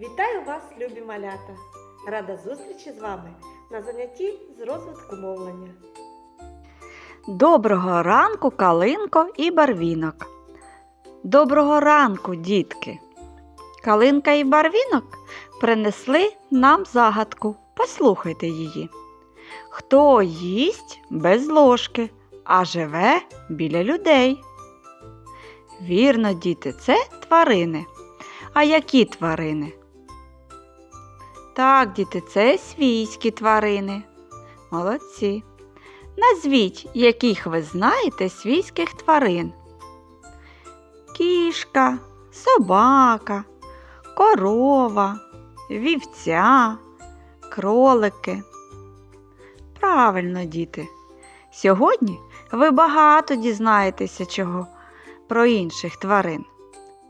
Вітаю вас, любі малята! Рада зустрічі з вами на занятті з розвитку мовлення. Доброго ранку, калинко і барвінок. Доброго ранку, дітки. Калинка і барвінок принесли нам загадку. Послухайте її. Хто їсть без ложки, а живе біля людей? Вірно, діти, це тварини. А які тварини? Так, діти, це свійські тварини. Молодці. Назвіть, яких ви знаєте свійських тварин. Кішка, собака, корова, вівця, кролики. Правильно, діти. Сьогодні ви багато дізнаєтеся чого про інших тварин.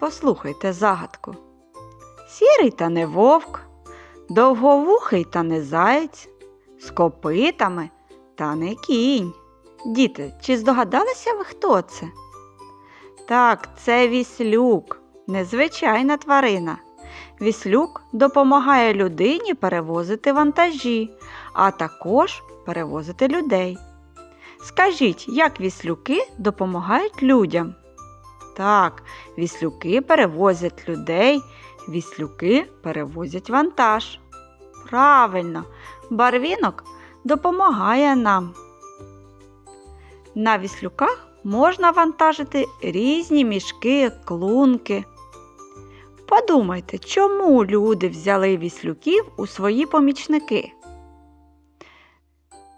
Послухайте загадку. Сірий та не вовк, довговухий та не заєць, з копитами та не кінь. Діти, чи здогадалися ви, хто це? Так, це віслюк, незвичайна тварина. Віслюк допомагає людині перевозити вантажі, а також перевозити людей. Скажіть, як віслюки допомагають людям? Так, віслюки перевозять людей, віслюки перевозять вантаж. Правильно, барвінок допомагає нам. На віслюках можна вантажити різні мішки, клунки. Подумайте, чому люди взяли віслюків у свої помічники?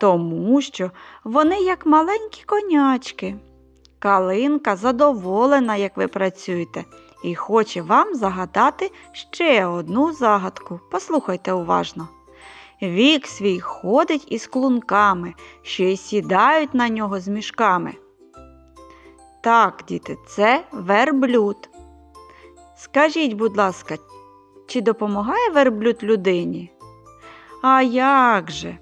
Тому що вони як маленькі конячки. Калинка задоволена, як ви працюєте, і хоче вам загадати ще одну загадку. Послухайте уважно. Вік свій ходить із клунками, що й сідають на нього з мішками. Так, діти, це верблюд. Скажіть, будь ласка, чи допомагає верблюд людині? А як же?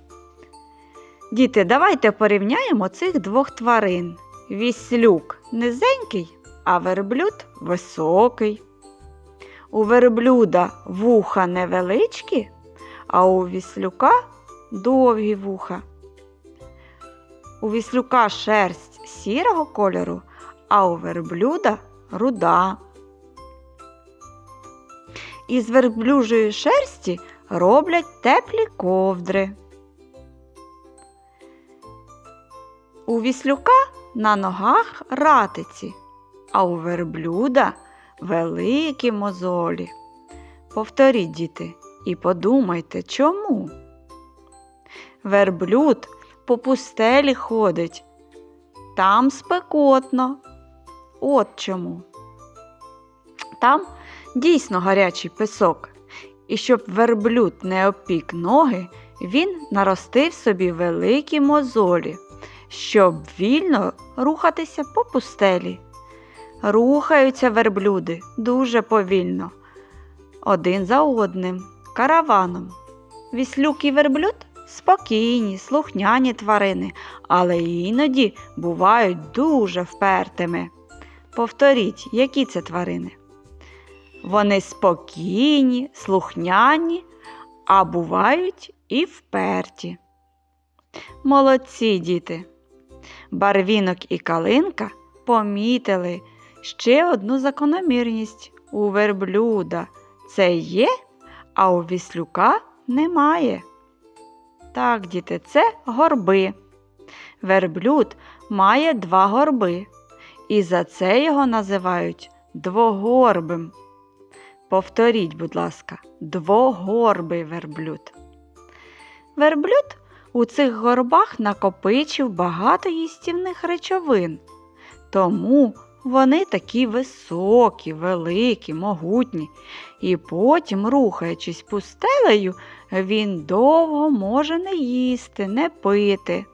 Діти, давайте порівняємо цих двох тварин. Віслюк низенький, а верблюд високий. У верблюда вуха невеличкі, а у віслюка довгі вуха. У віслюка шерсть сірого кольору, а у верблюда руда. Із верблюжої шерсті роблять теплі ковдри. У віслюка на ногах ратиці, а у верблюда великі мозолі. Повторіть, діти, і подумайте, чому. Верблюд по пустелі ходить, там спекотно. От чому. Там дійсно гарячий пісок, і щоб верблюд не опік ноги, він наростив собі великі мозолі, щоб вільно рухатися по пустелі. Рухаються верблюди дуже повільно, один за одним, караваном. Віслюк і верблюд спокійні, слухняні тварини, але іноді бувають дуже впертими. Повторіть, які це тварини? Вони спокійні, слухняні, а бувають і вперті. Молодці діти. Барвінок і калинка помітили ще одну закономірність у верблюда це є, а у віслюка немає. Так, діти, це горби. Верблюд має два горби, і за це його називають двогорбим. Повторіть, будь ласка, двогорбий верблюд. Верблюд у цих горбах накопичив багато їстівних речовин, тому вони такі високі, великі, могутні, і потім, рухаючись пустелею, він довго може не їсти, не пити.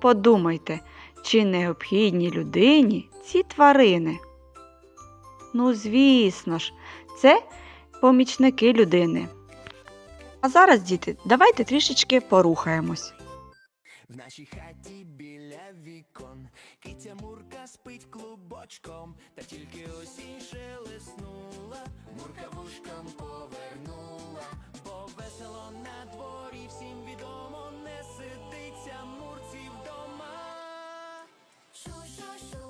Подумайте, чи необхідні людині ці тварини? Ну, звісно ж, це помічники людини. А зараз, діти, давайте трішечки порухаємось. В нашій хаті біля вікон. Киця Мурка спить клубочком, та тільки осінь шелеснула, Мурка вушком повернула, бо весело на дворі всім відомо, не сидиться мурці вдома. Шу-шу-шу,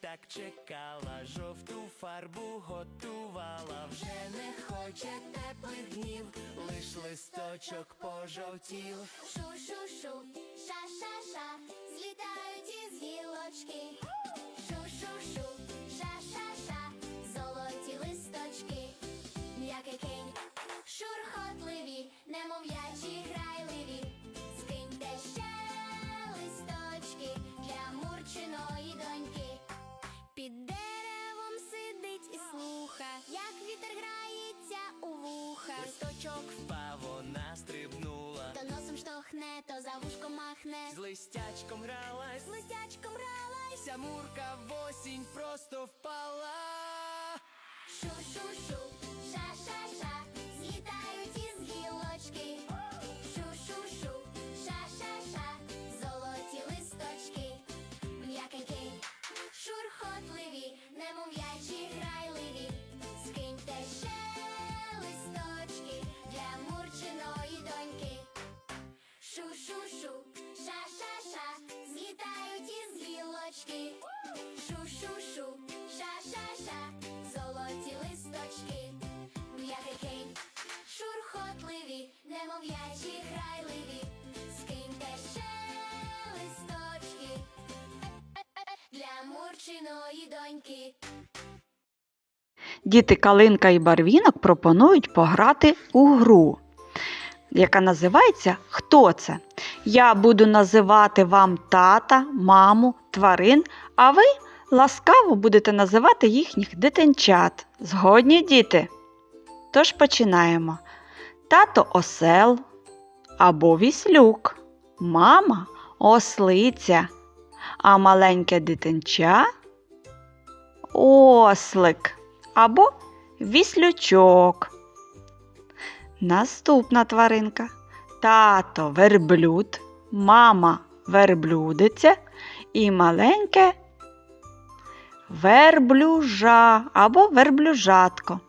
так чекала, жовту фарбу готувала, вже не хоче теплих днів, лиш листочок пожовтів. Шу-шу-шу, ша-ша-ша, злітають із гілочки. Шу-шу-шу, ша-ша-ша, золоті листочки. М'якенькі, шурхотливі, немов'ячі грайливі. Скиньте ще листочки для мурчиної доньки. Листочок впав, вона стрибнула, То носом штовхне, то за вушком махне. з листячком гралась, З листячком гралась. Вся мурка в осінь просто впала. Шу-шу-шу, ша-ша-ша, злітають із гілочки. Доньки. Діти Калинка і Барвінок пропонують пограти у гру, яка називається Хто це? Я буду називати вам тата, маму, тварин, а ви ласкаво будете називати їхніх дитинчат. Згодні діти? Тож починаємо. Тато осел або віслюк, мама ослиця, а маленьке дитинча ослик або віслючок. Наступна тваринка. Тато верблюд, мама верблюдиця і маленьке верблюжа або верблюжатко.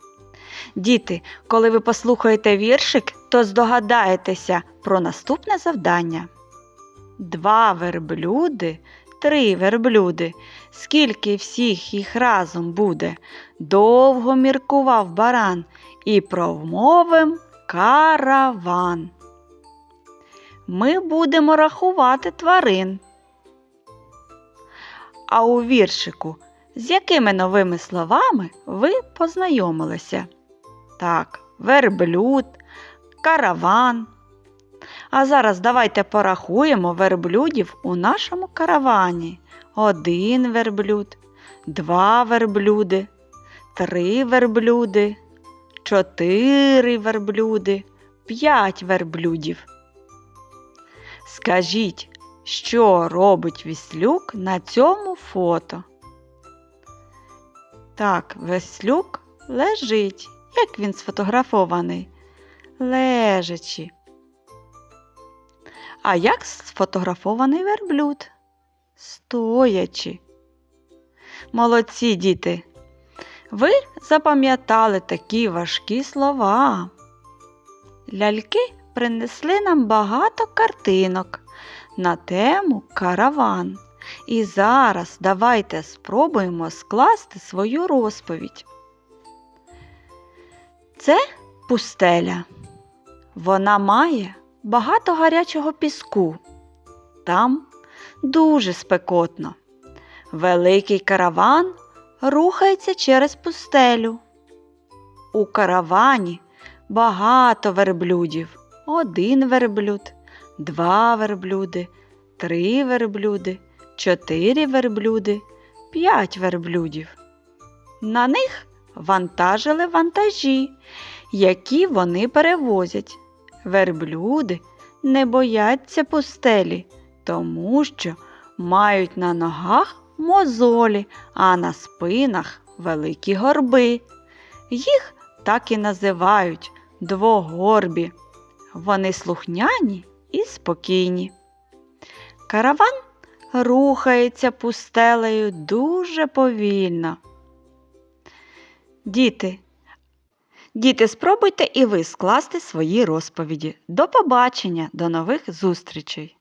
Діти, коли ви послухаєте віршик, то здогадаєтеся про наступне завдання. Два верблюди, три верблюди. Скільки всіх їх разом буде? Довго міркував баран і промовив караван. Ми будемо рахувати тварин. А у віршику з якими новими словами ви познайомилися? Так, верблюд, караван. А зараз давайте порахуємо верблюдів у нашому каравані. Один верблюд, два верблюди, три верблюди, чотири верблюди, п'ять верблюдів. Скажіть, що робить віслюк на цьому фото? Так, веслюк лежить. Як він сфотографований? Лежачи. А як сфотографований верблюд? Стоячи. Молодці діти. Ви запам'ятали такі важкі слова. Ляльки принесли нам багато картинок на тему караван. І зараз давайте спробуємо скласти свою розповідь. Це пустеля. Вона має багато гарячого піску. Там дуже спекотно. Великий караван рухається через пустелю. У каравані багато верблюдів. Один верблюд, два верблюди, три верблюди, чотири верблюди, п'ять верблюдів. На них вантажили вантажі, які вони перевозять. Верблюди не бояться пустелі, тому що мають на ногах мозолі, а на спинах великі горби. Їх так і називають двогорбі. Вони слухняні і спокійні. Караван рухається пустелею дуже повільно. Діти, діти, спробуйте і ви скласти свої розповіді. До побачення, до нових зустрічей!